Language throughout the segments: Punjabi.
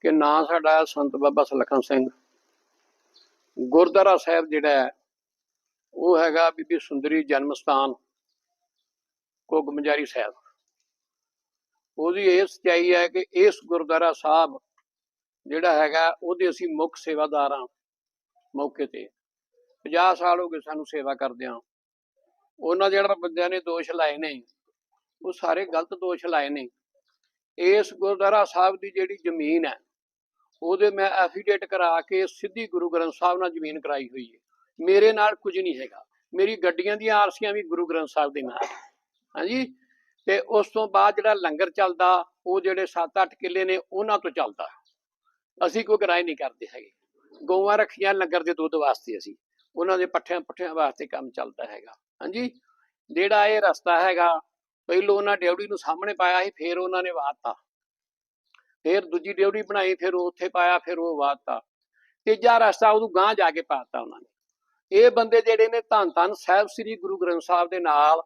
ਕਿ ਨਾਂ ਸਾਡਾ ਸੰਤ ਬਾਬਾ ਸੁਲੱਖਣ ਸਿੰਘ। ਗੁਰਦੁਆਰਾ ਸਾਹਿਬ ਜਿਹੜਾ ਹੈ, ਉਹ ਹੈਗਾ ਬੀਬੀ ਸੁੰਦਰੀ ਜਨਮ ਸਥਾਨ ਕੋਗ ਮਜਾਰੀ ਸਾਹਿਬ। ਉਹਦੀ ਇਹ ਸਚਾਈ ਹੈ ਕਿ ਇਸ ਗੁਰਦੁਆਰਾ ਸਾਹਿਬ ਜਿਹੜਾ ਹੈਗਾ, ਉਹਦੇ ਅਸੀਂ ਮੁੱਖ ਸੇਵਾਦਾਰ ਹਾਂ ਮੌਕੇ ਤੇ। 50 ਸਾਲ ਹੋ ਗਏ ਸਾਨੂੰ ਸੇਵਾ ਕਰਦਿਆਂ ਉਹਨਾਂ ਜਿਹੜਾ ਬੰਦਿਆਂ ਨੇ ਦੋਸ਼ ਲਾਏ ਨੇ, ਉਹ ਸਾਰੇ ਗਲਤ ਦੋਸ਼ ਲਾਏ ਨੇ। ਇਸ ਗੁਰਦੁਆਰਾ ਸਾਹਿਬ ਦੀ ਜਿਹੜੀ ਜ਼ਮੀਨ ਹੈ ਉਹਦੇ ਮੈਂ ਐਫੀਡੇਟ ਕਰਾ ਕੇ ਸਿੱਧੀ ਗੁਰੂ ਗ੍ਰੰਥ ਸਾਹਿਬ ਨਾਲ ਜ਼ਮੀਨ ਕਰਾਈ ਹੋਈ ਹੈ। ਮੇਰੇ ਨਾਲ ਕੁਝ ਨਹੀਂ ਹੈਗਾ। ਮੇਰੀ ਗੱਡੀਆਂ ਦੀਆਂ ਆਰਸੀਆਂ ਵੀ ਗੁਰੂ ਗ੍ਰੰਥ ਸਾਹਿਬ ਦੇ ਨਾਲ। ਹਾਂਜੀ? ਤੇ ਉਸ ਤੋਂ ਬਾਅਦ ਜਿਹੜਾ ਲੰਗਰ ਚੱਲਦਾ, ਉਹ ਜਿਹੜੇ 7-8 ਕਿੱਲੇ ਨੇ, ਉਹਨਾਂ ਤੋਂ ਚੱਲਦਾ। ਅਸੀਂ ਕੋਈ ਕਿਰਾਏ ਨਹੀਂ ਕਰਦੇ ਹੈਗੇ। ਗਊਆਂ ਰੱਖੀਆਂ ਲੰਗਰ ਦੇ ਦੁੱਧ ਵਾਸਤੇ ਅਸੀਂ। ਉਹਨਾਂ ਦੇ ਪੱਠਿਆਂ ਪੱਠਿਆਂ ਵਾਸਤੇ ਕੰਮ ਚੱਲਦਾ ਹੈਗਾ। ਹਾਂਜੀ? ਜਿਹੜਾ ਇਹ ਰਸਤਾ ਹੈਗਾ, ਪਹਿਲੋਂ ਉਹਨਾਂ ਡਿਊਟੀ ਨੂੰ ਸਾਹਮਣੇ ਪਾਇਆ ਸੀ, ਫਿਰ ਉਹਨਾਂ ਨੇ ਵਾਤਾ ਫਿਰ ਦੂਜੀ ਡਿਊਟੀ ਬਣਾਈ, ਫਿਰ ਉਹ ਉੱਥੇ ਪਾਇਆ, ਫਿਰ ਉਹ ਵਾਤਾ। ਤੀਜਾ ਰਸਤਾ ਉਹਨੂੰ ਗਾਂਹ ਜਾ ਕੇ ਪਾਤਾ ਉਹਨਾਂ ਨੇ। ਇਹ ਬੰਦੇ ਜਿਹੜੇ ਨੇ ਧੰਨ ਧੰਨ ਸਾਹਿਬ ਸ੍ਰੀ ਗੁਰੂ ਗ੍ਰੰਥ ਸਾਹਿਬ ਦੇ ਨਾਲ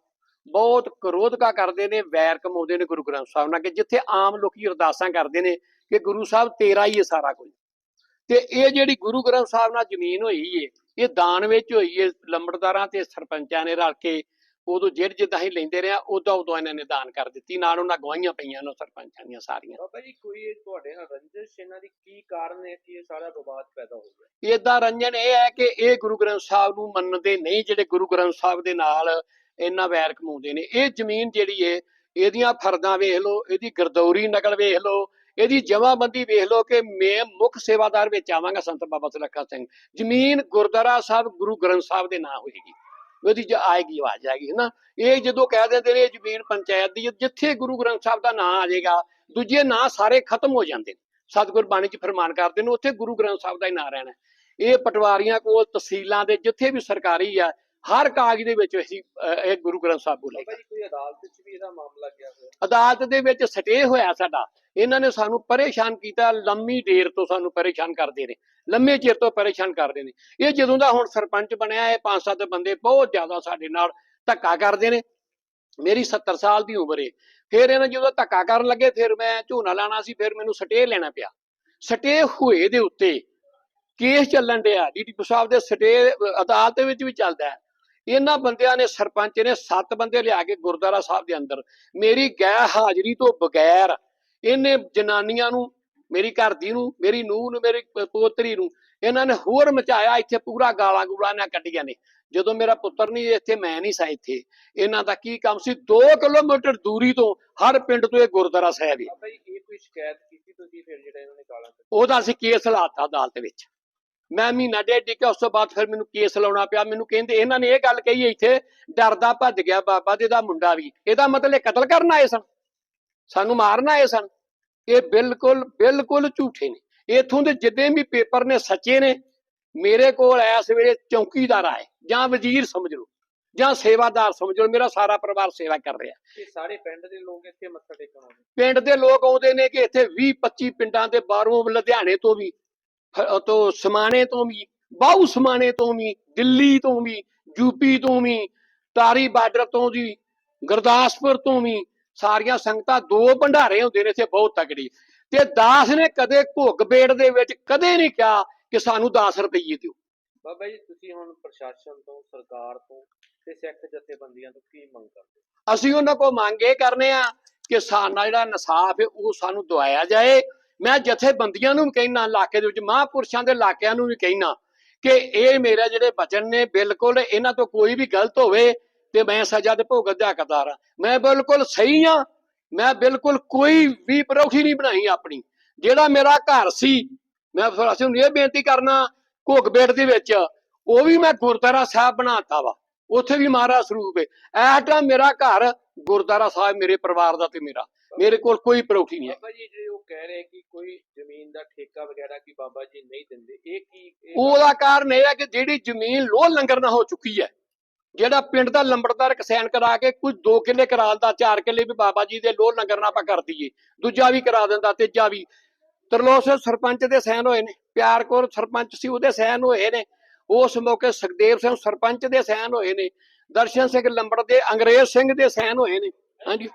ਬਹੁਤ ਕਰੋਧਕਾ ਕਰਦੇ ਨੇ, ਵੈਰ ਕਮਾਉਂਦੇ ਨੇ ਗੁਰੂ ਗ੍ਰੰਥ ਸਾਹਿਬ ਨਾਲ, ਕਿ ਜਿੱਥੇ ਆਮ ਲੋਕੀ ਅਰਦਾਸਾਂ ਕਰਦੇ ਨੇ ਕਿ ਗੁਰੂ ਸਾਹਿਬ ਤੇਰਾ ਹੀ ਹੈ ਸਾਰਾ ਕੁਝ। ਤੇ ਇਹ ਜਿਹੜੀ ਗੁਰੂ ਗ੍ਰੰਥ ਸਾਹਿਬ ਨਾਲ ਜ਼ਮੀਨ ਹੋਈ ਏ, ਇਹ ਦਾਨ ਵਿੱਚ ਹੋਈ ਏ, ਲੰਬੜਦਾਰਾਂ ਤੇ ਸਰਪੰਚਾਂ ਨੇ ਰਲ ਕੇ ਉਦੋਂ ਜਿਹੜੇ ਜਿੱਦਾਂ ਹੀ ਲੈਂਦੇ ਰਿਹਾ ਉਦੋਂ ਉਦੋਂ ਇਹਨਾਂ ਨੇ ਦਾਨ ਕਰ ਦਿੱਤੀ। ਨਾਲ ਉਹਨਾਂ ਗਵਾਹੀਆਂ ਪਈਆਂ ਨੇ ਸਰਪੰਚਾਂ ਦੀਆਂ ਸਾਰੀਆਂ। ਬਾਬਾ ਜੀ ਕੋਈ ਤੁਹਾਡੇ ਨਾਲ ਰੰਜਿਸ਼ ਇਹਨਾਂ ਦੀ ਕੀ ਕਾਰਨ ਹੈ ਕਿ ਇਹ ਸਾਰਾ ਵਿਵਾਦ ਪੈਦਾ ਹੋ ਗਿਆ? ਇਦਾਂ ਰੰਜਨ ਇਹ ਹੈ ਕਿ ਇਹ ਗੁਰੂ ਗ੍ਰੰਥ ਸਾਹਿਬ ਨੂੰ ਮੰਨਦੇ ਨਹੀਂ ਜਿਹੜੇ ਗੁਰੂ ਗ੍ਰੰਥ ਸਾਹਿਬ ਦੇ ਨਾਲ ਇੰਨਾ ਵੈਰ ਕਮਾਉਂਦੇ ਨੇ। ਇਹ ਜ਼ਮੀਨ ਜਿਹੜੀ ਏ ਇਹਦੀਆਂ ਫਰਦਾਂ ਵੇਖ ਲਓ ਇਹਦੀ ਗਰਦੌਰੀ ਨਕਲ ਵੇਖ ਲਓ ਇਹਦੀ ਜਮਾਬੰਦੀ ਵੇਖ ਲਓ ਕਿ ਮੈਂ ਮੁੱਖ ਸੇਵਾਦਾਰ ਵਿੱਚ ਆਵਾਂਗਾ ਸੰਤ ਬਾਬਾ ਸੁਲੱਖਾ ਸਿੰਘ। ਜ਼ਮੀਨ ਗੁਰਦੁਆਰਾ ਸਾਹਿਬ ਗੁਰੂ ਗ੍ਰੰਥ ਸਾਹਿਬ ਦੇ ਨਾਂ ਹੋਏਗੀ। ਉਹਦੀ ਜ ਆਏਗੀ ਆਵਾਜ਼ ਆਏਗੀ ਨਾ ਇਹ ਜਦੋਂ ਕਹਿ ਦਿੰਦੇ ਨੇ ਜ਼ਮੀਨ ਪੰਚਾਇਤ ਦੀ ਜਿੱਥੇ ਗੁਰੂ ਗ੍ਰੰਥ ਸਾਹਿਬ ਦਾ ਨਾਂ ਆ ਜਾਏਗਾ ਦੂਜੇ ਨਾਂ ਸਾਰੇ ਖਤਮ ਹੋ ਜਾਂਦੇ ਨੇ। ਸਤਿਗੁਰ ਬਾਣੀ ਚ ਫਰਮਾਨ ਕਰਦੇ ਨੇ ਉੱਥੇ ਗੁਰੂ ਗ੍ਰੰਥ ਸਾਹਿਬ ਦਾ ਹੀ ਨਾਂ ਰਹਿਣਾ। ਇਹ ਪਟਵਾਰੀਆਂ ਕੋਲ ਤਹਿਸੀਲਾਂ ਦੇ ਜਿੱਥੇ ਵੀ ਸਰਕਾਰੀ ਆ ਹਰ ਕਾਗਜ਼ ਦੇ ਵਿੱਚ ਅਸੀਂ ਇਹ ਗੁਰੂ ਗ੍ਰੰਥ ਸਾਹਿਬ ਬੋਲੇਗਾ ਕੋਈ ਅਦਾਲਤ ਵਿੱਚ ਵੀ ਇਹਦਾ ਮਾਮਲਾ ਗਿਆ ਹੋਇਆ? ਅਦਾਲਤ ਦੇ ਵਿੱਚ ਸਟੇ ਹੋਇਆ ਸਾਡਾ। ਇਹਨਾਂ ਨੇ ਸਾਨੂੰ ਪਰੇਸ਼ਾਨ ਕੀਤਾ ਲੰਮੀ ਦੇਰ ਤੋਂ ਸਾਨੂੰ ਪਰੇਸ਼ਾਨ ਕਰਦੇ ਨੇ ਲੰਮੇ ਚਿਰ ਤੋਂ ਪਰੇਸ਼ਾਨ ਕਰਦੇ ਨੇ। ਇਹ ਜਦੋਂ ਦਾ ਹੁਣ ਸਰਪੰਚ ਬਣਿਆ ਇਹ ਪੰਜ ਸੱਤ ਬੰਦੇ ਬਹੁਤ ਜ਼ਿਆਦਾ ਸਾਡੇ ਨਾਲ ਧੱਕਾ ਕਰਦੇ ਨੇ। ਮੇਰੀ 70 ਸਾਲ ਦੀ ਉਮਰ ਏ। ਫਿਰ ਇਹਨਾਂ ਜਦੋਂ ਧੱਕਾ ਕਰਨ ਲੱਗੇ ਫਿਰ ਮੈਂ ਝੋਨਾ ਲਾਣਾ ਸੀ ਫਿਰ ਮੈਨੂੰ ਸਟੇ ਲੈਣਾ ਪਿਆ। ਸਟੇ ਹੋਏ ਦੇ ਉੱਤੇ ਕੇਸ ਚੱਲਣ ਡਿਆ। ਡੀਟੀਪੀ ਸਾਹਿਬ ਦੇ ਸਟੇ ਅਦਾਲਤ ਦੇ ਵਿੱਚ ਵੀ ਚੱਲਦਾ ਹੈ। ਇਹਨਾਂ ਬੰਦਿਆਂ ਨੇ ਸਰਪੰਚ ਨੇ ਸੱਤ ਬੰਦੇ ਲਿਆ ਕੇ ਗੁਰਦੁਆਰਾ ਸਾਹਿਬ ਦੇ ਅੰਦਰ। ਮੇਰੀ ਗੈਰ ਹਾਜ਼ਰੀ ਤੋਂ ਬਗੈਰ ਇਹਨੇ ਜਨਾਨੀਆਂ ਨੂੰ ਮੇਰੀ ਘਰ ਦੀ ਨੂੰ ਮੇਰੀ ਨੂੰਹ ਨੂੰ ਮੇਰੀ ਪੋਤਰੀ ਨੂੰ ਇਹਨਾਂ ਨੇ ਹੋਰ ਮਚਾਇਆ ਇੱਥੇ ਪੂਰਾ ਗਾਲਾਂ ਗੂਲਾਂ ਨਾਲ ਕੱਢੀਆਂ ਨੇ। ਜਦੋਂ ਮੇਰਾ ਪੁੱਤਰ ਨਹੀਂ ਇੱਥੇ ਮੈਂ ਨਹੀਂ ਸਾਂ ਇੱਥੇ। ਇਹਨਾਂ ਦਾ ਕੀ ਕੰਮ ਸੀ? 2 ਕਿਲੋਮੀਟਰ ਦੂਰੀ ਤੋਂ ਹਰ ਪਿੰਡ ਤੋਂ ਇਹ ਗੁਰਦੁਆਰਾ ਸਾਹਿਬ ਹੈ। ਬਾਬਾ ਜੀ ਇਹ ਕੋਈ ਸ਼ਿਕਾਇਤ ਕੀਤੀ ਤੁਸੀਂ? ਫਿਰ ਜਿਹੜਾ ਇਹਨਾਂ ਨੇ ਗਾਲਾਂ ਕੱਢੀਆਂ? ਉਹਦਾ ਅਸੀਂ ਕੇਸ ਲਾਤਾ ਅਦਾਲਤ ਵਿੱਚ। ਮੈਂ ਮਹੀਨਾ ਡੇਢ ਟਿਕਿਆ ਉਸ ਤੋਂ ਬਾਅਦ ਫਿਰ ਮੈਨੂੰ ਕੇਸ ਲਾਉਣਾ ਪਿਆ। ਮੈਨੂੰ ਕਹਿੰਦੇ ਇਹਨਾਂ ਨੇ ਇਹ ਗੱਲ ਕਹੀ ਇੱਥੇ ਡਰਦਾ ਭੱਜ ਗਿਆ ਬਾਬਾ ਦੇ ਦਾ ਮੁੰਡਾ ਵੀ। ਇਹਦਾ ਮਤਲਬ ਇਹ ਕਤਲ ਕਰਨ ਆਏ ਸਨ। ਸਾਨੂੰ ਮਾਰਨ ਆਏ ਸਨ। ਇਹ ਬਿਲਕੁਲ ਬਿਲਕੁਲ ਝੂਠੇ ਨੇ। ਇਥੋਂ ਦੇ ਜਿੱਦੇ ਵੀ ਪੇਪਰ ਨੇ ਸੱਚੇ ਨੇ ਮੇਰੇ ਕੋਲ ਇਸ ਵੇਲੇ ਚੌਕੀਦਾਰ ਆਏ। ਜਾਂ ਵਜ਼ੀਰ ਸਮਝ ਲਓ ਜਾਂ ਸੇਵਾਦਾਰ ਸਮਝ ਲਓ ਮੇਰਾ ਸਾਰਾ ਪਰਿਵਾਰ ਸੇਵਾ ਕਰ ਰਿਹਾ। ਸਾਰੇ ਪਿੰਡ ਦੇ ਲੋਕ ਇੱਥੇ ਮੱਥਾ ਟੇਕਣ ਆਉਂਦੇ ਪਿੰਡ ਦੇ ਲੋਕ ਆਉਂਦੇ ਨੇ ਕਿ ਇੱਥੇ 20 25 ਪਿੰਡਾਂ ਦੇ ਬਾਹਰੋਂ ਲੁਧਿਆਣੇ ਤੋਂ ਵੀ ਤੋਂ ਸਮਾਣੇ ਤੋਂ ਵੀ ਬਾਹੂ ਸਮਾਣੇ ਤੋਂ ਵੀ ਦਿੱਲੀ ਤੋਂ ਵੀ ਯੂਪੀ ਤੋਂ ਵੀ ਤਾਰੀ ਬਾਰਡਰ ਤੋਂ ਵੀ ਗੁਰਦਾਸਪੁਰ ਤੋਂ ਵੀ ਸਾਰੀਆਂ ਸੰਗਤਾਂ ਦੋ ਭੰਡਾਰੇ ਹੁੰਦੇ ਨੇ ਇੱਥੇ ਬਹੁਤ ਤਕੜੀ ਤੇ ਦਾਸ ਨੇ ਕਦੇ ਘੁੱਗ ਬੇੜ ਦੇ ਵਿੱਚ ਕਦੇ ਨਹੀਂ ਕਿਹਾ ਕਿ ਸਾਨੂੰ 10 ਰੁਪਏ ਦਿਓ ਬਾਬਾ ਜੀ ਤੁਸੀਂ ਹੁਣ ਪ੍ਰਸ਼ਾਸਨ ਤੋਂ ਸਰਕਾਰ ਤੋਂ ਤੇ ਸਿੱਖ ਜਥੇਬੰਦੀਆਂ ਤੋਂ ਕੀ ਮੰਗ ਕਰਦੇ? ਅਸੀਂ ਉਹਨਾਂ ਕੋਲ ਮੰਗ ਇਹ ਕਰਨੇ ਆ ਕਿ ਸਾਡਾ ਜਿਹੜਾ ਇਨਸਾਫ ਹੈ ਉਹ ਸਾਨੂੰ ਦਵਾਇਆ ਜਾਏ ਮੈਂ ਜਥੇਬੰਦੀਆਂ ਨੂੰ ਵੀ ਕਹਿਣਾ ਇਲਾਕੇ ਦੇ ਵਿੱਚ, ਮਹਾਂਪੁਰਸ਼ਾਂ ਦੇ ਇਲਾਕਿਆਂ ਨੂੰ ਵੀ ਕਹਿਣਾ ਕਿ ਇਹ ਮੇਰੇ ਜਿਹੜੇ ਬਚਨ ਨੇ, ਬਿਲਕੁਲ ਇਹਨਾਂ ਤੋਂ ਕੋਈ ਵੀ ਗਲਤ ਹੋਵੇ ਤੇ ਮੈਂ ਸਜ਼ਾ ਦੇ ਭੋਗਤ ਦਾ ਹੱਕਦਾਰ ਆ ਮੈਂ ਬਿਲਕੁਲ ਸਹੀ ਆ ਮੈਂ ਬਿਲਕੁਲ ਕੋਈ ਵੀ ਪਰੌਠੀ ਨਹੀਂ ਬਣਾਈ ਆਪਣੀ। ਜਿਹੜਾ ਮੇਰਾ ਘਰ ਸੀ, ਮੈਂ ਪ੍ਰਸ਼ਾਸਨ ਨੂੰ ਇਹ ਬੇਨਤੀ ਕਰਨਾ ਘੁੱਗਬੇੜ ਦੇ ਵਿੱਚ, ਉਹ ਵੀ ਮੈਂ ਗੁਰਦੁਆਰਾ ਸਾਹਿਬ ਬਣਾਤਾ ਵਾ। ਉੱਥੇ ਵੀ ਮਹਾਰਾਜ ਸਰੂਪ ਹੈ। ਐ ਮੇਰਾ ਘਰ ਗੁਰਦੁਆਰਾ ਸਾਹਿਬ, ਮੇਰੇ ਪਰਿਵਾਰ ਦਾ ਤੇ ਮੇਰਾ। ਮੇਰੇ ਕੋਲ ਕੋਈ ਪਰੌਠੀ ਨਹੀਂ ਹੈ। ਬਾਬਾ ਜੀ ਜੇ ਉਹ ਕਹਿ ਰਹੇ ਕਿ ਕੋਈ ਜ਼ਮੀਨ ਦਾ ਠੇਕਾ ਵਗੈਰਾ ਕੀ ਬਾਬਾ ਜੀ ਨਹੀਂ ਦਿੰਦੇ ਇਹ ਕੀ ਉਹਦਾ ਕਾਰਨ ਇਹ ਹੈ ਕਿ ਜਿਹੜੀ ਜ਼ਮੀਨ ਲੋਹ ਲੰਗਰ ਨਾ ਹੋ ਚੁੱਕੀ ਹੈ ਜਿਹੜਾ ਪਿੰਡ ਦਾ ਲੰਬੜਦਾਰ ਕਸੈਨ ਕਰਾ ਕੇ ਕੁਝ 2 ਕਿੱਲੇ ਕਰਾ ਦਿੰਦਾ 4 ਕਿੱਲੇ ਵੀ ਬਾਬਾ ਜੀ ਦੇ ਲੋਹ ਲੰਗਰ ਨਾਲ ਆਪਾਂ ਕਰ ਦਈਏ ਦੂਜਾ ਵੀ ਕਰਾ ਦਿੰਦਾ ਤੀਜਾ ਵੀ। ਤਰਲੋਸ ਸਰਪੰਚ ਦੇ ਸੈਨ ਹੋਏ ਨੇ ਪਿਆਰ ਕੌਰ ਸਰਪੰਚ ਸੀ ਉਹਦੇ ਸੈਨ ਹੋਏ ਨੇ। ਉਸ ਮੌਕੇ ਸੁਖਦੇਵ ਸਿੰਘ ਸਰਪੰਚ ਦੇ ਸੈਨ ਹੋਏ ਨੇ ਦਰਸ਼ਨ ਸਿੰਘ ਲੰਬੜ ਦੇ ਅੰਗਰੇਜ਼ ਸਿੰਘ ਦੇ ਸੈਨ ਹੋਏ ਨੇ। ਹਾਂਜੀ।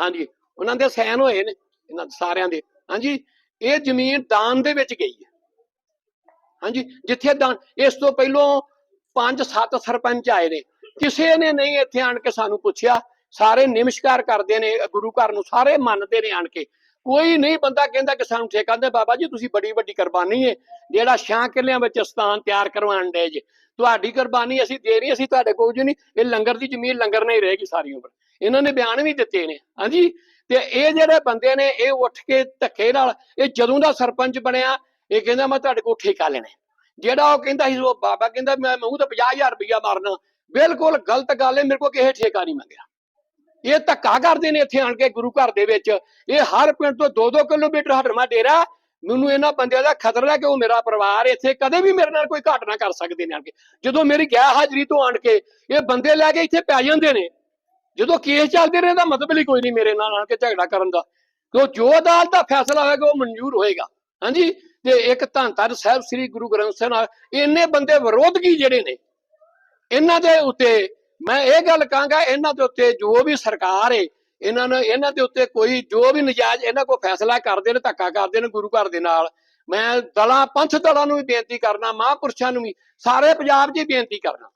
ਹਾਂਜੀ, ਉਹਨਾਂ ਦੇ ਸੈਨ ਹੋਏ ਨੇ, ਇਹਨਾਂ ਸਾਰਿਆਂ ਦੇ। ਹਾਂਜੀ, ਇਹ ਜ਼ਮੀਨ ਦਾਨ ਦੇ ਵਿੱਚ ਗਈ ਹੈ। ਹਾਂਜੀ, ਜਿੱਥੇ ਦਾਨ, ਇਸ ਤੋਂ ਪਹਿਲਾਂ ਪੰਜ ਸੱਤ ਸਰਪੰਚ ਆਏ ਨੇ। ਕਿਸੇ ਨੇ ਨਹੀਂ ਇੱਥੇ ਆਣ ਕੇ ਸਾਨੂੰ ਪੁੱਛਿਆ। ਸਾਰੇ ਨਿਮਸ਼ਕਾਰ ਕਰਦੇ ਨੇ, ਗੁਰੂ ਘਰ ਨੂੰ ਸਾਰੇ ਮੰਨਦੇ ਨੇ ਆਣ ਕੇ। ਕੋਈ ਨਹੀਂ, ਬੰਦਾ ਕਹਿੰਦਾ ਕਿ ਸਾਨੂੰ ਠੇਕਾ ਦੇ, ਬਾਬਾ ਜੀ, ਤੁਸੀਂ ਬੜੀ ਵੱਡੀ ਕੁਰਬਾਨੀ ਹੈ ਜਿਹੜਾ ਛਾਂ ਕਿਲਿਆਂ ਵਿੱਚ ਸਥਾਨ ਤਿਆਰ ਕਰਵਾਉਣ ਦੇ ਜੇ। ਤੁਹਾਡੀ ਕੁਰਬਾਨੀ ਅਸੀਂ ਦੇ ਰਹੀ, ਅਸੀਂ ਤੁਹਾਡੇ ਕੋਲ ਜੀ ਨਹੀਂ। ਇਹ ਲੰਗਰ ਦੀ ਜ਼ਮੀਨ ਲੰਗਰ ਨਹੀਂ ਰਹੇਗੀ ਸਾਰੀ ਉਮਰ। ਇਹਨਾਂ ਨੇ ਬਿਆਨ ਵੀ ਦਿੱਤੇ ਨੇ। ਹਾਂਜੀ? ਤੇ ਇਹ ਜਿਹੜੇ ਬੰਦੇ ਨੇ, ਇਹ ਉੱਠ ਕੇ ਧੱਕੇ ਨਾਲ, ਇਹ ਜਦੋਂ ਦਾ ਸਰਪੰਚ ਬਣਿਆ, ਇਹ ਕਹਿੰਦਾ ਮੈਂ ਤੁਹਾਡੇ ਕੋਲ ਠੇਕਾ ਲੈਣਾ। ਜਿਹੜਾ ਉਹ ਕਹਿੰਦਾ ਸੀ, ਉਹ ਬਾਬਾ ਕਹਿੰਦਾ, ਮੈਂ ਮੂੰਹ ਤੇ 50000 ਰੁਪਇਆ ਮਾਰਨਾ। ਬਿਲਕੁਲ ਗਲਤ ਗੱਲ ਹੈ, ਮੇਰੇ ਕੋਲ ਕਿਸੇ ਠੇਕਾ ਨਹੀਂ ਮੰਗਿਆ। ਇਹ ਧੱਕਾ ਕਰਦੇ ਨੇ ਇੱਥੇ ਆਣ ਕੇ ਗੁਰੂ ਘਰ ਦੇ ਵਿੱਚ। ਇਹ ਹਰ ਪਿੰਡ ਤੋਂ 2-2 ਕਿਲੋਮੀਟਰ ਹਟਵਾ ਡੇਰਾ, ਮੈਨੂੰ ਇਹਨਾਂ ਬੰਦਿਆਂ ਦਾ ਖਤਰਾ ਕਿ ਉਹ ਮੇਰਾ ਪਰਿਵਾਰ ਇੱਥੇ ਕਦੇ ਵੀ ਮੇਰੇ ਨਾਲ ਕੋਈ ਘਟਨਾ ਕਰ ਸਕਦੇ ਨੇ ਆਣ ਕੇ। ਜਦੋਂ ਮੇਰੀ ਗੈਰ ਹਾਜ਼ਰੀ ਤੋਂ ਆਣ ਕੇ, ਇਹ ਬੰਦੇ ਲੈ ਕੇ ਇੱਥੇ ਪੈ ਜਾਂਦੇ ਨੇ। ਜਦੋਂ ਕੇਸ ਚੱਲਦੇ ਰਹੇ ਦਾ ਮਤਲਬ ਹੀ ਕੋਈ ਨਹੀਂ ਮੇਰੇ ਨਾਲ ਆਣ ਕੇ ਝਗੜਾ ਕਰਨ ਦਾ। ਕਿਉਂ? ਜੋ ਅਦਾਲਤ ਦਾ ਫੈਸਲਾ ਹੋਏਗਾ, ਉਹ ਮਨਜ਼ੂਰ ਹੋਏਗਾ। ਹਾਂਜੀ? ਤੇ ਇੱਕ ਧੰਨ ਧੰਨ ਸਾਹਿਬ ਸ੍ਰੀ ਗੁਰੂ ਗ੍ਰੰਥ ਸਾਹਿਬ ਨਾਲ, ਇੰਨੇ ਬੰਦੇ ਵਿਰੋਧਗੀ ਜਿਹੜੇ ਨੇ, ਇਹਨਾਂ ਦੇ ਉੱਤੇ ਮੈਂ ਇਹ ਗੱਲ ਕਹਾਂਗਾ, ਇਹਨਾਂ ਦੇ ਉੱਤੇ ਜੋ ਵੀ ਸਰਕਾਰ ਏ, ਇਹਨਾਂ ਨੇ, ਇਹਨਾਂ ਦੇ ਉੱਤੇ ਕੋਈ ਜੋ ਵੀ ਨਜਾਇਜ਼ ਇਹਨਾਂ ਕੋ ਫੈਸਲਾ ਕਰਦੇ ਨੇ, ਧੱਕਾ ਕਰਦੇ ਨੇ ਗੁਰੂ ਘਰ ਦੇ ਨਾਲ, ਮੈਂ ਦਲਾਂ, ਪੰਥ ਦਲਾਂ ਨੂੰ ਵੀ ਬੇਨਤੀ ਕਰਨਾ, ਮਹਾਂਪੁਰਸ਼ਾਂ ਨੂੰ ਵੀ, ਸਾਰੇ ਪੰਜਾਬ 'ਚ ਹੀ ਬੇਨਤੀ ਕਰਨਾ।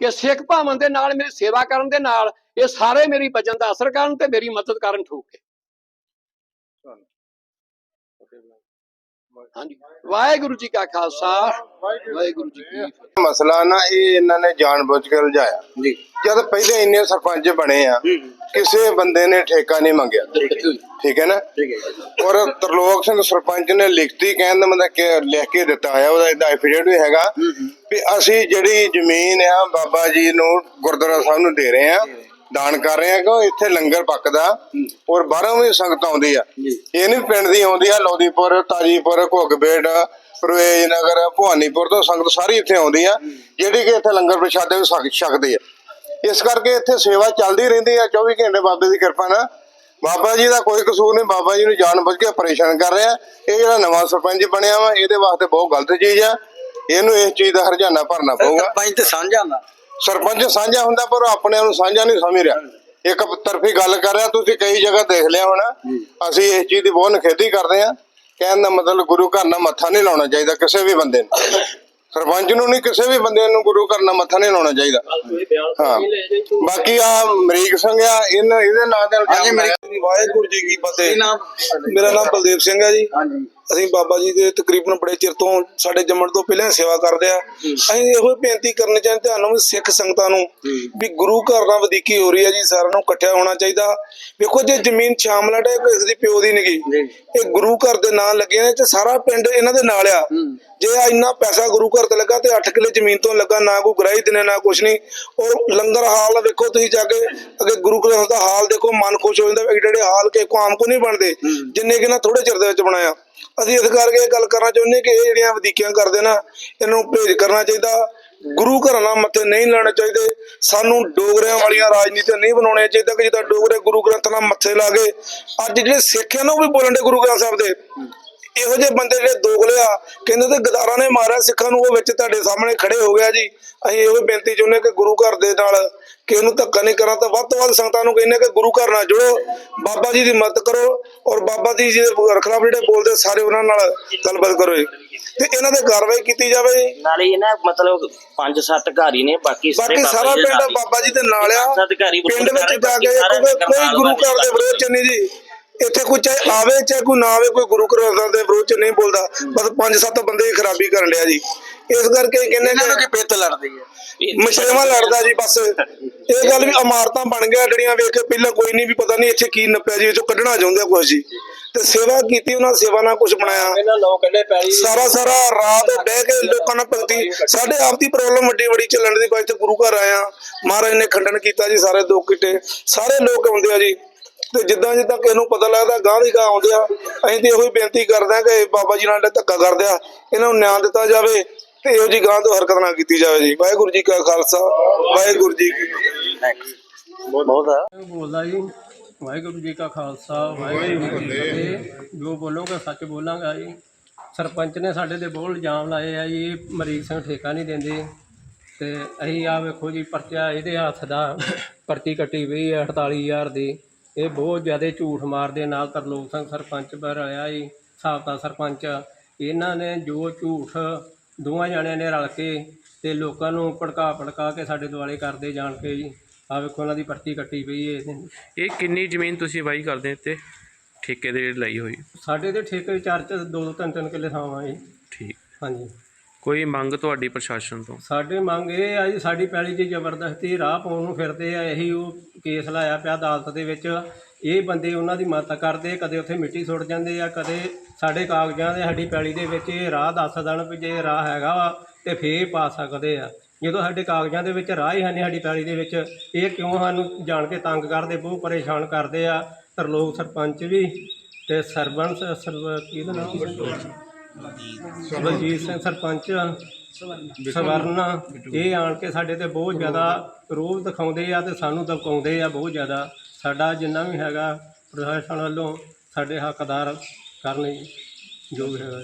ਕਿ ਸਿੱਖ ਭਾਵਨ ਦੇ ਨਾਲ ਮੇਰੀ ਸੇਵਾ ਕਰਨ ਦੇ ਨਾਲ ਇਹ ਸਾਰੇ ਮੇਰੀ ਬਚਨ ਦਾ ਅਸਰ ਕਰਨ ਤੇ ਮੇਰੀ ਮਦਦ ਕਰਨ ਠੋਕ ਹਾਂਜੀ। ਵਾਹਿਗੁਰੂ ਜੀ ਕਾ ਖਾਲਸਾ। ਵਾਹਿਗੁਰੂ ਜੀ ਕੀ ਫਤਿਹ। ਮਸਲਾ ਨਾ ਇਹ ਇਹਨਾਂ ਨੇ ਜਾਣਬੁੱਝ ਕੇ ਲਜਾਇਆ ਜੀ। ਜਦ ਪਹਿਲੇ ਇੰਨੇ ਸਰਪੰਚ ਬਣੇ ਆ ਕਿਸੇ ਬੰਦੇ ਨੇ ਠੇਕਾ ਨਹੀਂ ਮੰਗਿਆ। ਠੀਕ ਹੈ ਨਾ? ਔਰ ਤਰਲੋਕ ਸਿੰਘ ਸਰਪੰਚ ਨੇ ਲਿਖਤੀ ਕਹਿਣ ਦਾ ਮਤਲਬ ਕਿ ਲਿਖ ਕੇ ਦਿੱਤਾ ਹੈ ਉਹਦਾ ਇਹਦਾ ਐਫੀਡੇਵਿਟ ਵੀ ਹੈਗਾ ਵੀ ਅਸੀਂ ਜਿਹੜੀ ਜ਼ਮੀਨ ਆ ਬਾਬਾ ਜੀ ਨੂੰ ਗੁਰਦੁਆਰਾ ਸਾਹਿਬ ਨੂੰ ਦੇ ਰਹੇ ਆ। ਦਾਨ ਕਰ ਰਹੇ ਆ ਕਿ ਇੱਥੇ ਲੰਗਰ ਪੱਕਦਾ ਔਰ ਬਾਹਰੋਂ ਵੀ ਸੰਗਤ ਆਉਂਦੀ ਆ। ਇਹ ਨਹੀਂ ਪਿੰਡ ਦੀ ਆਉਂਦੀ ਆ ਲੋਦੀਪੁਰ ਤਾਜੀਪੁਰ ਘੁੱਗਬੇੜ ਪ੍ਰਵੇਜ ਨਗਰ ਭਵਾਨੀਪੁਰ ਤੋਂ ਸੰਗਤ ਸਾਰੀ ਇੱਥੇ ਆਉਂਦੀ ਆ ਜਿਹੜੀ ਕਿ ਇੱਥੇ ਲੰਗਰ ਪ੍ਰਸ਼ਾਦੇ ਵੀ ਛਕ- ਛਕਦੀ ਆ। ਇਸ ਕਰਕੇ ਇੱਥੇ ਸੇਵਾ ਚੱਲਦੀ ਰਹਿੰਦੀ ਆ 24 ਘੰਟੇ ਬਾਬੇ ਦੀ ਕਿਰਪਾ ਨਾਲ। ਬਾਬਾ ਜੀ ਦਾ ਕੋਈ ਕਸੂਰ ਨਹੀਂ ਬਾਬਾ ਜੀ ਨੂੰ ਜਾਣ ਬੁੱਝ ਕੇ ਪਰੇਸ਼ਾਨ ਕਰ ਰਿਹਾ ਇਹ ਜਿਹੜਾ ਨਵਾਂ ਸਰਪੰਚ ਬਣਿਆ ਵਾ ਇਹਦੇ ਵਾਸਤੇ ਬਹੁਤ ਗਲਤ ਚੀਜ਼ ਆ। ਇਹਨੂੰ ਇਸ ਚੀਜ਼ ਦਾ ਹਰਜਾਨਾ ਭਰਨਾ ਪਊਗਾ। ਸਰਪੰਚ ਤੇ ਸਾਂਝਾ ਸਰਪੰਚ ਸਾਂਝਾ ਹੁੰਦਾ ਪਰ ਉਹ ਆਪਣੇ ਆਪ ਨੂੰ ਸਾਂਝਾ ਨਹੀਂ ਸਮਝ ਰਿਹਾ। ਇੱਕ ਤਰਫੀ ਗੱਲ ਕਰ ਰਿਹਾ ਤੁਸੀਂ ਕਈ ਜਗ੍ਹਾ ਦੇਖ ਲਿਆ ਹੋਣਾ। ਅਸੀਂ ਇਸ ਚੀਜ਼ ਦੀ ਬਹੁਤ ਨਿਖੇਧੀ ਕਰਦੇ ਆ ਕਹਿਣ ਦਾ ਮਤਲਬ ਗੁਰੂ ਘਰ ਨਾਲ ਮੱਥਾ ਨਹੀਂ ਲਾਉਣਾ ਚਾਹੀਦਾ ਕਿਸੇ ਵੀ ਬੰਦੇ ਨੂੰ। ਸਰਪੰਚ ਨੂੰ ਨਹੀਂ ਕਿਸੇ ਵੀ ਬੰਦੇ ਨੂੰ ਗੁਰੂ ਘਰ ਨਾਲ ਮੱਥਾ ਨਹੀਂ ਲਾਉਣਾ ਚਾਹੀਦਾ। ਹਾਂ। ਬਾਕੀ ਆ ਅਮਰੀਕ ਸਿੰਘ ਆ ਇਹਨਾਂ ਇਹਦੇ ਨਾਂ ਦੇ ਹਾਂਜੀ, ਵਾਹਿਗੁਰੂ ਜੀ ਕੀ ਫਤਿਹ। ਮੇਰਾ ਨਾਮ ਬਲਦੇਵ ਸਿੰਘ ਹੈ ਜੀ। ਹਾਂਜੀ। ਅਸੀਂ ਬਾਬਾ ਜੀ ਦੇ ਤਕਰੀਬਨ ਬੜੇ ਚਿਰ ਤੋਂ ਸਾਡੇ ਜੰਮਣ ਤੋਂ ਪਹਿਲਾਂ ਸੇਵਾ ਕਰਦੇ ਆ। ਅਸੀਂ ਇਹੋ ਬੇਨਤੀ ਕਰਨੀ ਚਾਹੁੰਦੇ ਤੁਹਾਨੂੰ ਵੀ ਸਿੱਖ ਸੰਗਤਾਂ ਨੂੰ ਵੀ ਗੁਰੂ ਘਰ ਨਾਲ ਵਧੀਕੀ ਹੋ ਰਹੀ ਹੈ ਜੀ ਸਾਰਿਆਂ ਨੂੰ ਇਕੱਠਿਆ ਹੋਣਾ ਚਾਹੀਦਾ। ਵੇਖੋ ਜੇ ਜ਼ਮੀਨ ਸ਼ਾਮਲਟ ਹੈ ਕੋਈ ਇਸ ਦੀ ਪਿਓ ਦੀ ਨਹੀਂਗੀ ਜੀ। ਇਹ ਗੁਰੂ ਘਰ ਦੇ ਨਾਂ ਲੱਗੇ ਨੇ ਤੇ ਸਾਰਾ ਪਿੰਡ ਇਹਨਾਂ ਦੇ ਨਾਲ ਆ। ਜੇ ਆ ਇੰਨਾ ਪੈਸਾ ਗੁਰੂ ਘਰ ਤੇ ਲੱਗਾ ਤੇ 8 ਕਿੱਲੇ ਜ਼ਮੀਨ ਤੋਂ ਲੱਗਾ ਨਾ ਕੋਈ ਗ੍ਰਾਹੀ ਦਿਨੇ ਨਾ ਕੁਛ ਨਹੀਂ। ਔਰ ਲੰਗਰ ਹਾਲ ਵੇਖੋ ਤੁਸੀਂ ਜਾ ਕੇ ਅੱਗੇ ਗੁਰੂ ਗ੍ਰੰਥ ਦਾ ਹਾਲ ਦੇਖੋ ਮਨ ਖੁਸ਼ ਹੋ ਜਾਂਦਾ ਜਿਹੜੇ ਹਾਲ ਕੇ ਕੋ ਆਮ ਕੋ ਨਹੀਂ ਬਣਦੇ। ਜਿੰਨੇ ਕਿ ਨਾ ਥੋੜੇ ਚਿਰ ਦੇ ਵਿੱਚ ਬਣਾਇਆ। ਅਸੀਂ ਇਸ ਕਰਕੇ ਇਹ ਗੱਲ ਕਰਨਾ ਚਾਹੁੰਦੇ ਕਿ ਇਹ ਜਿਹੜੀਆਂ ਵਧੀਕੀਆਂ ਕਰਦੇ ਨਾ, ਇਹਨਾਂ ਨੂੰ ਭੇਜ ਕਰਨਾ ਚਾਹੀਦਾ। ਗੁਰੂ ਘਰਾਂ ਨਾਲ ਮੱਥੇ ਨਹੀਂ ਲੈਣੇ ਚਾਹੀਦੇ। ਸਾਨੂੰ ਡੋਗਰਿਆਂ ਵਾਲੀਆਂ ਰਾਜਨੀਤੀਆਂ ਨਹੀਂ ਬਣਾਉਣੀਆਂ ਚਾਹੀਦਾ ਕਿ ਜਿੱਦਾਂ ਡੋਗਰੇ ਗੁਰੂ ਗ੍ਰੰਥ ਨਾਲ ਮੱਥੇ ਲਾ ਕੇ, ਅੱਜ ਜਿਹੜੇ ਸਿੱਖ ਆ ਉਹ ਵੀ ਬੋਲਣ ਦੇ ਗੁਰੂ ਗ੍ਰੰਥ ਸਾਹਿਬ ਦੇ। ਇਹੋ ਜਿਹੇ ਬੰਦੇ ਜਿਹੜੇ ਦੋਗਲੇ ਆ ਕਹਿੰਦੇ ਤੇ ਗਦਾਰਾਂ ਨੇ ਮਾਰਿਆ ਸਿੱਖਾਂ ਨੂੰ ਉਹ ਵਿੱਚ ਤੁਹਾਡੇ ਸਾਹਮਣੇ ਖੜੇ ਹੋ ਗਿਆ ਜੀ ਅਸੀਂ ਇਹੋ ਬੇਨਤੀ ਚਾਹੁੰਦੇ ਕਿ ਗੁਰੂ ਘਰ ਦੇ ਨਾਲ ਕਿ ਉਹਨੂੰ ਧੱਕਾ ਨਹੀਂ ਕਰਾਂ ਤਾਂ ਵੱਧ ਤੋਂ ਵੱਧ ਸੰਗਤਾਂ ਨੂੰ ਕਹਿੰਦੇ ਕਿ ਗੁਰੂ ਘਰ ਨਾਲ ਜੁੜੋ ਬਾਬਾ ਜੀ ਦੀ ਮਦਦ ਕਰੋ ਔਰ ਬਾਬਾ ਜੀ ਦੇ ਖਿਲਾਫ ਜਿਹੜੇ ਬੋਲਦੇ ਸਾਰੇ ਉਹਨਾਂ ਨਾਲ ਗੱਲਬਾਤ ਕਰੋ ਜੀ। ਤੇ ਇਹਨਾਂ ਤੇ ਕਾਰਵਾਈ ਕੀਤੀ ਜਾਵੇ। ਨਾਲੇ ਇਹ ਨਾ ਮਤਲਬ ਪੰਜ ਸੱਤ ਘਰ ਹੀ ਨੇ ਬਾਕੀ ਸਾਰੇ ਬਾਕੀ ਸਾਰਾ ਪਿੰਡ। ਬਾਬਾ ਜੀ ਦੇ ਨਾਲ ਆ ਪਿੰਡ ਵਿੱਚ ਜਾ ਕੇ ਕੋਈ ਗੁਰੂ ਘਰ ਦੇ ਵਿਰੋਧ ਚ ਨਹੀਂ ਜੀ ਇੱਥੇ ਕੋਈ ਚਾਹੇ ਆਵੇ ਚਾਹੇ ਕੋਈ ਨਾ ਆਵੇ ਕੋਈ ਗੁਰੂ ਘਰ ਦੇ ਵਿਰੋਧ ਚ ਨਹੀਂ ਬੋਲਦਾ। ਬਸ ਪੰਜ ਸੱਤ ਬੰਦੇ ਹੀ ਖਰਾਬੀ ਕਰਨ ਡਿਆ ਜੀ। ਇਸ ਕਰਕੇ ਕਹਿੰਦੇ ਇਹਨਾਂ ਨੂੰ ਕਿ ਪਿੱਤ ਲੜਦੀ ਹੈ? ਮਸ਼ਰੇਵਾ ਲੜਦਾ ਜੀ ਬਸ। ਇਹ ਗੱਲ ਵੀ ਇਮਾਰਤਾਂ ਬਣ ਗਿਆ ਜਿਹੜੀਆਂ ਵੇਖ ਕੇ ਪਹਿਲਾਂ ਕੋਈ ਨਹੀਂ ਵੀ ਪਤਾ ਨਹੀਂ ਇੱਥੇ ਕੀ ਨੱਪਿਆ ਜੀ ਇਹ ਚੋਂ ਕੱਢਣਾ ਚਾਹੁੰਦੇ ਕੁਝ ਜੀ। ਤੇ ਸੇਵਾ ਕੀਤੀ ਉਹਨਾਂ ਸੇਵਾ ਨਾਲ ਕੁਝ ਬਣਾਇਆ। ਇਹਨਾਂ ਲੋਕ ਸਾਰਾ ਸਾਰਾ ਰਾਤ ਬਹਿ ਕੇ ਲੋਕਾਂ ਨਾਲ ਭਗਤੀ। ਸਾਡੇ ਆਪ ਦੀ ਪ੍ਰੋਬਲਮ ਵੱਡੀ ਵੱਡੀ ਚੱਲਣ ਦੀ ਬਾਅਦ ਤੇ ਗੁਰੂ ਘਰ ਆਇਆ। ਮਹਾਰਾਜ ਨੇ ਖੰਡਨ ਕੀਤਾ ਜੀ ਸਾਰੇ ਦੁੱਖ ਕਿਟੇ ਸਾਰੇ ਲੋਕ ਆਉਂਦੇ ਆ ਜੀ। ਤੇ ਜਿੱਦਾਂ ਜਿੱਦਾਂ ਕਿਸੇ ਨੂੰ ਪਤਾ ਲੱਗਦਾ ਗਾਂ ਦੀ ਗਾਂ ਆਉਂਦੇ ਆ ਅਸੀਂ ਤੇ ਇਹੋ ਹੀ ਬੇਨਤੀ ਕਰਦੇ ਆ ਕਿ ਬਾਬਾ ਜੀ ਨਾਲ ਧੱਕਾ ਕਰਦੇ ਆ ਇਹਨਾਂ ਨੂੰ ਨਿਆਂ ਦਿੱਤਾ ਜਾਵੇ ਤੇ ਇਹੋ ਜੀ ਗਾਂ ਤੋਂ ਹਰਕਤ ਨਾ ਕੀਤੀ ਜਾਵੇ ਜੀ। ਵਾਹਿਗੁਰੂ ਜੀ ਕਾ ਖਾਲਸਾ ਵਾਹਿਗੁਰੂ ਜੀ ਕੀ ਫਤਿਹ। ਬਹੁਤ ਆ। ਬੋਲਦਾ ਜੀ ਵਾਹਿਗੁਰੂ ਜੀ ਕਾ ਖਾਲਸਾ ਵਾਹਿਗੁਰੂ ਜੀ ਕੀ ਫਤਿਹ। ਜੋ ਬੋਲੋਗੇ ਸੱਚ ਬੋਲਾਂਗਾ ਜੀ। ਸਰਪੰਚ ਨੇ ਸਾਡੇ ਤੇ ਬਹੁਤ ਇਲਜ਼ਾਮ ਲਾਏ ਆ ਜੀ ਇਹ ਮਰੀਕ ਸਿੰਘ ਠੇਕਾ ਨਹੀਂ ਦਿੰਦੇ। ਤੇ ਅਸੀਂ ਆ ਵੇਖੋ ਜੀ ਪਰਚਾ ਇਹਦੇ ਹੱਥ ਦਾ ਪਰਚੀ ਕੱਟੀ ਹੋਈ ਹੈ 48000 ਦੀ। ਇਹ ਬਹੁਤ ਜ਼ਿਆਦਾ ਝੂਠ ਮਾਰਦੇ ਨਾਲ ਤਰਲੋਕ ਸਿੰਘ ਸਰਪੰਚ ਪਰ ਆਇਆ ਜੀ ਸਾਬਤਾ ਸਰਪੰਚ। ਇਹਨਾਂ ਨੇ ਜੋ ਝੂਠ ਦੋਵਾਂ ਜਣਿਆਂ ਨੇ ਰਲ ਕੇ ਤੇ ਲੋਕਾਂ ਨੂੰ ਭੜਕਾ ਭੜਕਾ ਕੇ ਸਾਡੇ ਦੁਆਲੇ ਕਰਦੇ ਜਾਣ ਕੇ ਜੀ। ਆ ਵੇਖੋ ਉਹਨਾਂ ਦੀ ਪਰਚੀ ਕੱਟੀ ਪਈ ਇਹਦੇ। ਇਹ ਕਿੰਨੀ ਜ਼ਮੀਨ ਤੁਸੀਂ ਵਾਹੀ ਕਰਦੇ ਤੇ ਠੇਕੇ ਦੇ ਲਈ ਹੋਈ। ਸਾਡੇ ਤੇ ਠੇਕੇ ਚਾਰ ਚ ਦੋ ਦੋ ਤਿੰਨ ਤਿੰਨ ਕਿੱਲੇ ਥਾਵਾਂ ਜੀ ਠੀਕ। ਹਾਂਜੀ। ਕੋਈ ਮੰਗ ਤੁਹਾਡੀ ਪ੍ਰਸ਼ਾਸਨ ਤੋਂ? ਸਾਡੀ ਮੰਗ ਇਹ ਆ ਜੀ, ਸਾਡੀ ਪੈਲੀ 'ਚ ਜ਼ਬਰਦਸਤੀ ਰਾਹ ਪਾਉਣ ਨੂੰ ਫਿਰਦੇ ਆ, ਇਹੀ ਉਹ ਕੇਸ ਲਾਇਆ ਪਿਆ ਅਦਾਲਤ ਦੇ ਵਿੱਚ। ਇਹ ਬੰਦੇ ਉਹਨਾਂ ਦੀ ਮਦਦ ਕਰਦੇ, ਕਦੇ ਉੱਥੇ ਮਿੱਟੀ ਸੁੱਟ ਜਾਂਦੇ ਆ, ਕਦੇ ਸਾਡੇ ਕਾਗਜ਼ਾਂ ਦੇ, ਸਾਡੀ ਪੈਲੀ ਦੇ ਵਿੱਚ ਇਹ ਰਾਹ ਦੱਸ ਦੇਣ ਵੀ ਜੇ ਰਾਹ ਹੈਗਾ ਵਾ ਤੇ ਫੇਰ ਪਾ ਸਕਦੇ ਆ। ਜਦੋਂ ਸਾਡੇ ਕਾਗਜ਼ਾਂ ਦੇ ਵਿੱਚ ਰਾਹ ਹੀ ਹੈ ਨਹੀਂ ਸਾਡੀ ਪੈਲੀ ਦੇ ਵਿੱਚ, ਇਹ ਕਿਉਂ ਸਾਨੂੰ ਜਾਣ ਕੇ ਤੰਗ ਕਰਦੇ, ਬਹੁਤ ਪਰੇਸ਼ਾਨ ਕਰਦੇ ਆ? ਤਰਲੋਕ ਸਰਪੰਚ ਵੀ ਤੇ ਸਰਬੰਸ ਸਰਵ ਕੀ ਦਾ ਨਾਮ? ਬਲਜੀਤ ਸਿੰਘ ਸਰਪੰਚ ਸਵਰਨ ਇਹ ਆਣ ਕੇ ਸਾਡੇ ਤੇ ਬਹੁਤ ਜ਼ਿਆਦਾ ਰੋਹ ਦਿਖਾਉਂਦੇ ਆ ਤੇ ਸਾਨੂੰ ਦਬਕਾਉਂਦੇ ਆ ਬਹੁਤ ਜ਼ਿਆਦਾ। ਸਾਡਾ ਜਿੰਨਾ ਵੀ ਹੈਗਾ ਪ੍ਰਸ਼ਾਸਨ ਵੱਲੋਂ ਸਾਡੇ ਹੱਕਦਾਰ ਕਰਨ ਜੋ ਵੀ ਹੈਗਾ।